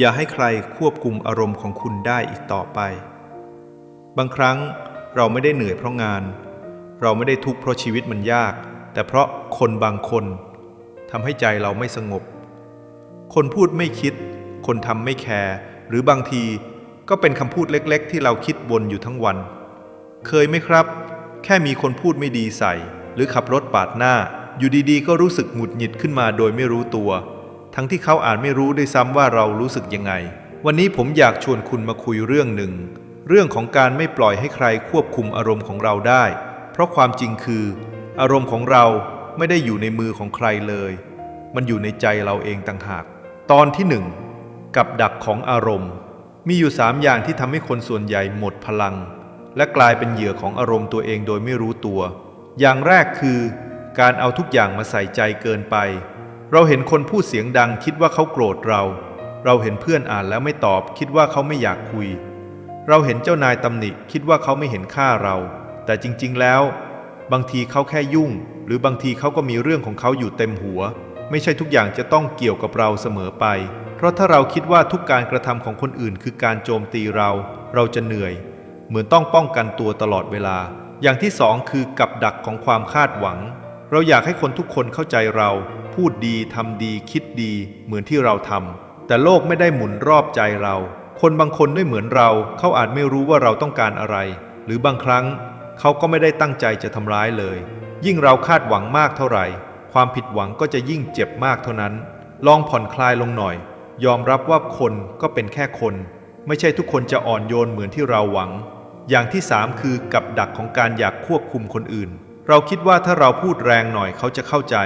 อย่าให้ใครควบคุมอารมณ์ของคุณได้อีกต่อไป บางครั้งเราไม่ได้เหนื่อยเพราะงาน เราไม่ได้ทุกข์เพราะชีวิตมันยาก แต่เพราะคนบางคนทำให้ใจเราไม่สงบ คนพูดไม่คิด คนทำไม่แคร์ หรือบางทีก็เป็นคำพูดเล็ก ๆ ที่เราคิดวนอยู่ทั้งวัน เคยไหมครับ แค่มีคนพูดไม่ดีใส่ หรือขับรถปาดหน้า อยู่ดีๆ ก็รู้สึกหงุดหงิดขึ้นมาโดยไม่รู้ตัว ทั้งที่เขาอาจไม่รู้ด้วยซ้ำว่าเรารู้สึกยังไง วันนี้ผมอยากชวนคุณมาคุยเรื่องหนึ่ง เรื่องของการไม่ปล่อยให้ใครควบคุมอารมณ์ของเราได้ เพราะความจริงคือ อารมณ์ของเราไม่ได้อยู่ในมือของใครเลย มันอยู่ในใจเราเองต่างหาก ตอนที่หนึ่งกับดักของอารมณ์ มีอยู่สามอย่างที่ทำให้คนส่วนใหญ่หมดพลัง และกลายเป็นเหยื่อของอารมณ์ตัวเองโดยไม่รู้ตัว อย่างแรกคือ การเอาทุกอย่างมาใส่ใจเกินไป เราเห็นคนพูดเสียงดังคิดว่าเขาโกรธเรา เราเห็นเพื่อนอ่านแล้วไม่ตอบคิดว่าเขาไม่อยากคุย เราเห็นเจ้านายตำหนิคิดว่าเขาไม่เห็นค่าเรา แต่จริงๆแล้ว บางทีเขาแค่ยุ่ง หรือบางทีเขาก็มีเรื่องของเขาอยู่เต็มหัว ไม่ใช่ทุกอย่างจะต้องเกี่ยวกับเราเสมอไป เพราะถ้าเราคิดว่าทุกการกระทำของคนอื่น คือการโจมตีเรา เราจะเหนื่อย เหมือนต้องป้องกันตัวตลอดเวลา อย่างที่สองคือกับดักของความคาดหวัง เราอยากให้คนทุกคนเข้าใจเรา พูดดีทำดีคิดดีเหมือนที่เราทำแต่โลกไม่ได้หมุนรอบใจเรา คนบางคนไม่เหมือนเรา เขาอาจไม่รู้ว่าเราต้องการอะไร หรือบางครั้งเขาก็ไม่ได้ตั้งใจจะทำร้ายเลย ยิ่งเราคาดหวังมากเท่าไหร่ ความผิดหวังก็จะยิ่งเจ็บมากเท่านั้น ลองผ่อนคลายลงหน่อย ยอมรับว่าคนก็เป็นแค่คน ไม่ใช่ทุกคนจะอ่อนโยนเหมือนที่เราหวัง อย่างที่สามคือกับดักของการอยากควบคุมคนอื่น เราคิดว่าถ้าเราพูดแรงหน่อยเขาจะเข้าใจ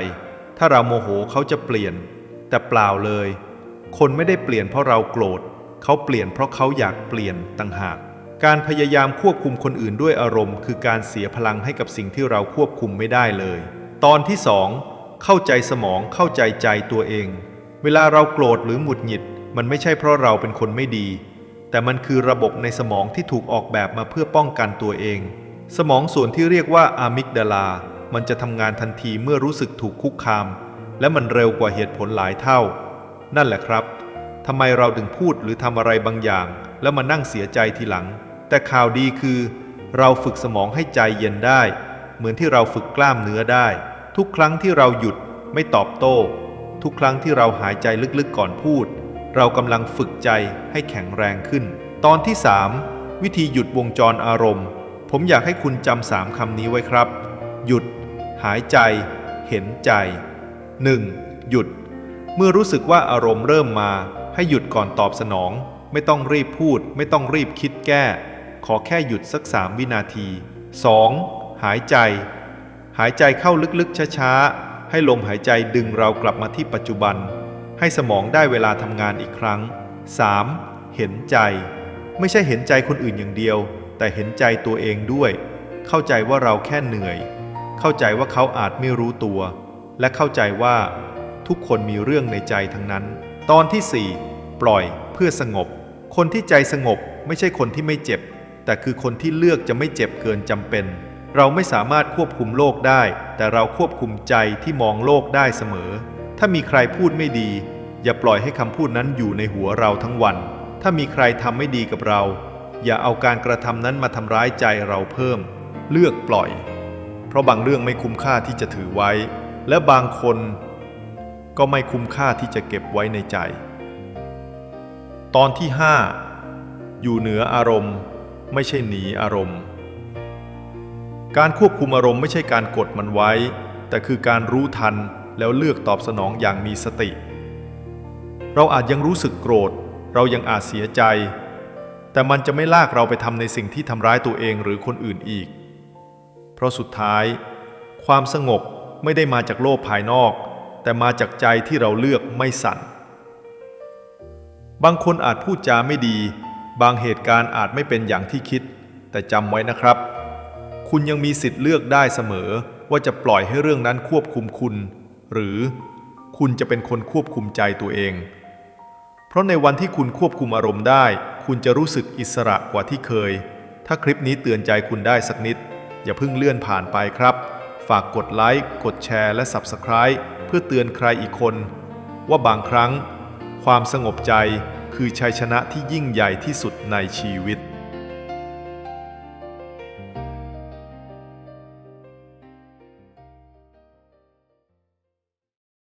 ถ้าเราโมโหเขาจะเปลี่ยน แต่เปล่าเลย คนไม่ได้เปลี่ยนเพราะเราโกรธ เขาเปลี่ยนเพราะเขาอยากเปลี่ยนต่างหาก การพยายามควบคุมคนอื่นด้วยอารมณ์ คือการเสียพลังให้กับสิ่งที่เราควบคุมไม่ได้เลย ตอนที่สองเข้าใจสมองเข้าใจใจตัวเอง เวลาเราโกรธหรือหงุดหงิด มันไม่ใช่เพราะเราเป็นคนไม่ดี แต่มันคือระบบในสมองที่ถูกออกแบบมาเพื่อป้องกันตัวเอง สมองส่วนที่เรียกว่าอะมิกดาลา มันจะทำงานทันทีเมื่อรู้สึกถูกคุกคาม และมันเร็วกว่าเหตุผลหลายเท่า นั่นแหละครับทำไมเราถึงพูดหรือทำอะไรบางอย่าง แล้วมานั่งเสียใจทีหลัง แต่ข่าวดีคือ เราฝึกสมองให้ใจเย็นได้ เหมือนที่เราฝึกกล้ามเนื้อได้ ทุกครั้งที่เราหยุดไม่ตอบโต้ ทุกครั้งที่เราหายใจลึกๆก่อนพูด เรากำลังฝึกใจให้แข็งแรงขึ้น ตอนที่ 3 วิธีหยุดวงจรอารมณ์ ผมอยากให้คุณจำสามคำนี้ไว้ครับ หยุด หายใจ เห็นใจ 1. หยุด เมื่อรู้สึกว่าอารมณ์เริ่มมา ให้หยุดก่อนตอบสนอง ไม่ต้องรีบพูด ไม่ต้องรีบคิดแก้ ขอแค่หยุดสักสามวินาที 2. หายใจ หายใจเข้าลึกๆช้าๆ ให้ลมหายใจดึงเรากลับมาที่ปัจจุบัน ให้สมองได้เวลาทำงานอีกครั้ง 3. เห็นใจ ไม่ใช่เห็นใจคนอื่นอย่างเดียว แต่เห็นใจตัวเองด้วย เข้าใจว่าเราแค่เหนื่อย เข้าใจว่าเขาอาจไม่รู้ตัว และเข้าใจว่า ทุกคนมีเรื่องในใจทั้งนั้น ตอนที่ 4 ปล่อยเพื่อสงบ คนที่ใจสงบไม่ใช่คนที่ไม่เจ็บ แต่คือคนที่เลือกจะไม่เจ็บเกินจำเป็น เราไม่สามารถควบคุมโลกได้ แต่เราควบคุมใจที่มองโลกได้เสมอ ถ้ามีใครพูดไม่ดี อย่าปล่อยให้คำพูดนั้นอยู่ในหัวเราทั้งวัน ถ้ามีใครทำไม่ดีกับเรา อย่าเอาการกระทำนั้นมาทำร้ายใจเราเพิ่ม เลือกปล่อย เพราะบางเรื่องไม่คุ้มค่าที่จะถือไว้ และบางคนก็ไม่คุ้มค่าที่จะเก็บไว้ในใจ ตอนที่ 5 อยู่เหนืออารมณ์ ไม่ใช่หนีอารมณ์ การควบคุมอารมณ์ไม่ใช่การกดมันไว้ แต่คือการรู้ทันแล้วเลือกตอบสนองอย่างมีสติ เราอาจยังรู้สึกโกรธ เรายังอาจเสียใจ แต่มันจะไม่ลากเราไปทำในสิ่งที่ทำร้ายตัวเองหรือคนอื่นอีก ราะสุดท้าย ความสงบไม่ได้มาจากโลกภายนอก แต่มาจากใจที่เราเลือกไม่สั่น บางคนอาจพูดจาไม่ดี บางเหตุการณ์อาจไม่เป็นอย่างที่คิด แต่จำไว้นะครับ คุณยังมีสิทธิ์เลือกได้เสมอว่าจะปล่อยให้เรื่องนั้นควบคุมคุณ หรือคุณจะเป็นคนควบคุมใจตัวเอง เพราะในวันที่คุณควบคุมอารมณ์ได้ คุณจะรู้สึกอิสระกว่าที่เคย ถ้าคลิปนี้เตือนใจคุณได้สักนิด อย่าเพิ่งเลื่อนผ่านไปครับ ฝากกดไลค์ กดแชร์และ Subscribe เพื่อเตือนใครอีกคน ว่าบางครั้ง ความสงบใจคือชัยชนะที่ยิ่งใหญ่ที่สุดในชีวิต